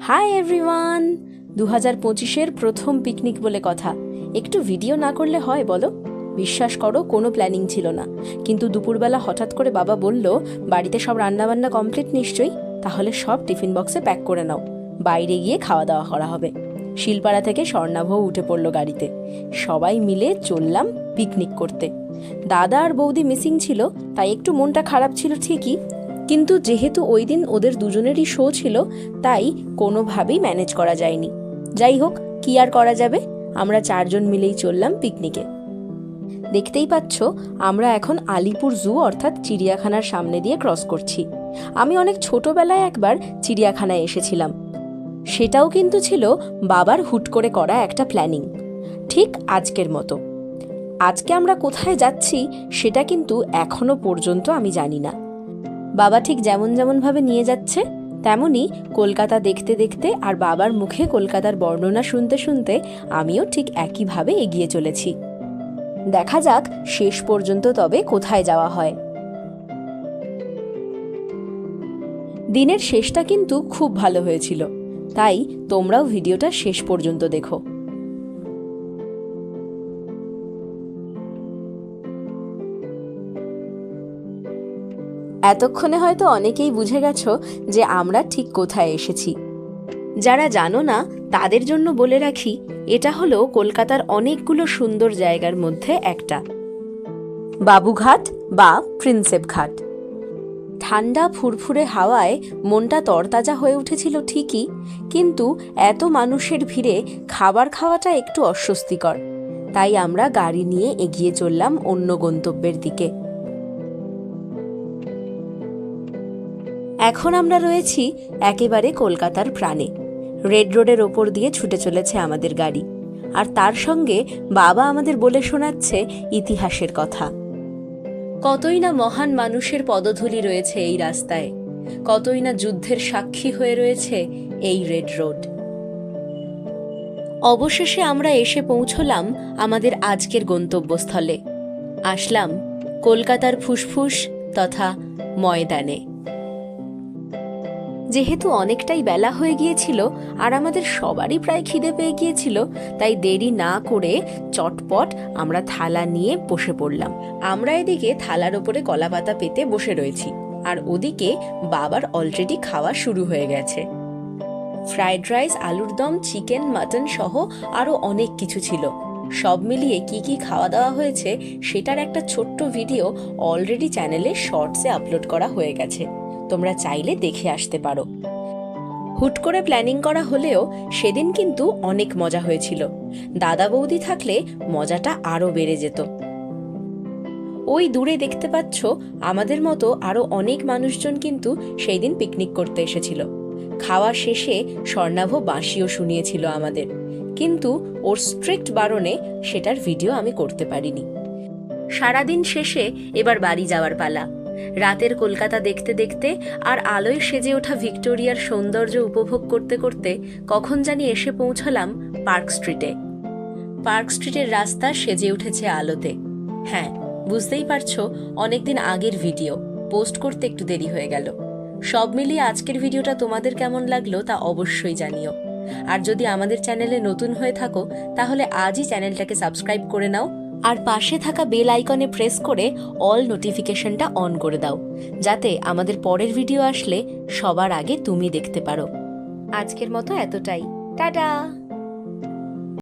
Hi everyone দু হাজার পঁচিশের প্রথম পিকনিক বলে কথা। একটু ভিডিও না করলে হয়, বলো? বিশ্বাস করো, কোনো প্ল্যানিং ছিল না। কিন্তু দুপুরবেলা হঠাৎ করে বাবা বলল, বাড়িতে সব রান্নাবান্না কমপ্লিট নিশ্চয়ই? তাহলে সব টিফিন বক্সে প্যাক করে নাও। বাইরে গিয়ে খাওয়া দাওয়া করা হবে। শিলপাড়া থেকে স্বর্ণাভও উঠে পড়ল গাড়িতে। সবাই মিলে চললাম পিকনিক করতে। দাদা আর বৌদি মিসিং ছিল, তাই একটু মনটা খারাপ ছিল ঠিকই কিন্তু যেহেতু ওই দিন ওদের দুজনেরই শো ছিল, তাই কোনোভাবেই ম্যানেজ করা যায়নি। যাই হোক, কি আর করা যাবে? আমরা চারজন মিলেই চললাম পিকনিকে দেখতেই পাচ্ছ, আমরা এখন আলিপুর জু অর্থাৎ চিড়িয়াখানার সামনে দিয়ে ক্রস করছি। আমি অনেক ছোটবেলায় একবার চিড়িয়াখানায় এসেছিলাম। সেটাও কিন্তু ছিল বাবার হুট করে করা একটা প্ল্যানিং ঠিক আজকের মতো। আজকে আমরা কোথায় যাচ্ছি, সেটা কিন্তু এখনও পর্যন্ত আমি জানি না। বাবা ঠিক যেমন যেমনভাবে নিয়ে যাচ্ছে, তেমনি কলকাতা দেখতে দেখতে আর বাবার মুখে কলকাতার বর্ণনা শুনতে শুনতে আমিও ঠিক একইভাবে এগিয়ে চলেছি। দেখা যাক শেষ পর্যন্ত তবে কোথায় যাওয়া হয়। দিনের শেষটা কিন্তু খুব ভালো হয়েছিল, তাই তোমরাও ভিডিওটা শেষ পর্যন্ত দেখো। এতক্ষণে হয়তো অনেকেই বুঝে গেছো যে আমরা ঠিক কোথায় এসেছি। যারা জানো না, তাদের জন্য বলে রাখি, এটা হলো কলকাতার অনেকগুলো সুন্দর জায়গার মধ্যে একটা। বাবুঘাট বা প্রিন্সেপ ঘাট। ঠান্ডা ফুরফুরে হাওয়ায় মনটা তরতাজা হয়ে উঠেছিল ঠিকই, কিন্তু এত মানুষের ভিড়ে খাবার খাওয়াটা একটু অস্বস্তিকর। তাই আমরা গাড়ি নিয়ে এগিয়ে চললাম অন্য গন্তব্যের দিকে। এখন আমরা রয়েছি একেবারে কলকাতার প্রাণে। রেড রোডের ওপর দিয়ে ছুটে চলেছে আমাদের গাড়ি। আর তার সঙ্গে বাবা আমাদের বলে শোনাচ্ছে ইতিহাসের কথা। কতই না মহান মানুষের পদধূলি রয়েছে এই রাস্তায়। কতই না যুদ্ধের সাক্ষী হয়ে রয়েছে এই রেড রোড। অবশেষে আমরা এসে পৌঁছলাম আমাদের আজকের গন্তব্যস্থলে। আসলাম কলকাতার ফুসফুস তথা ময়দানে। যেহেতু অনেকটাই বেলা হয়ে গিয়েছিল আর আমাদের সবারই প্রায় খিদে পেয়ে গিয়েছিল, তাই দেরি না করে চটপট আমরা থালা নিয়ে বসে পড়লাম। আমরা এদিকে থালার ওপরে কলাপাতা পেতে বসে রয়েছি আর ওদিকে বাবার অলরেডি খাওয়া শুরু হয়ে গেছে। ফ্রাইড রাইস, আলুর দম, চিকেন, মাটন সহ আরও অনেক কিছু ছিল। সব মিলিয়ে কি কি খাওয়া দাওয়া হয়েছে সেটার একটা ছোট্ট ভিডিও অলরেডি চ্যানেলে শর্টসে আপলোড করা হয়ে গেছে। তোমরা চাইলে দেখে আসতে পারো। হুট করে প্ল্যানিং করা হলেও সেদিন কিন্তু অনেক মজা হয়েছিল। দাদা বৌদি থাকলে মজাটা আরও বেড়ে যেত। ওই দূরে দেখতে পাচ্ছ, আমাদের মতো আরও অনেক মানুষজন কিন্তু সেই দিন পিকনিক করতে এসেছিল। খাওয়া শেষে স্বর্ণাভ বাঁশিও শুনিয়েছিল আমাদের। কিন্তু ওর স্ট্রিক্ট বারণে সেটার ভিডিও আমি করতে পারিনি। সারাদিন শেষে এবার বাড়ি যাওয়ার পালা। রাতের কলকাতা দেখতে দেখতে আর আলোয় সেজে ওঠা ভিক্টোরিয়ার সৌন্দর্য উপভোগ করতে করতে কখন জানি এসে পৌঁছলাম পার্ক স্ট্রিটে। পার্ক স্ট্রিটের রাস্তা সেজে উঠেছে আলোতে। হ্যাঁ বুঝতেই পারছ, অনেকদিন আগের ভিডিও। পোস্ট করতে একটু দেরি হয়ে গেল। সব মিলিয়ে আজকের ভিডিওটা তোমাদের কেমন লাগল তা অবশ্যই জানিও। আর যদি আমাদের চ্যানেলে নতুন হয়ে থাকো, তাহলে আজই চ্যানেলটাকে সাবস্ক্রাইব করে নাও আর পাশে থাকা বেল আইকনে প্রেস করে অল নোটিফিকেশনটা অন করে দাও, যাতে আমাদের পরের ভিডিও আসলে সবার আগে তুমি দেখতে পারো। আজকের মতো এতটাই। টাটা!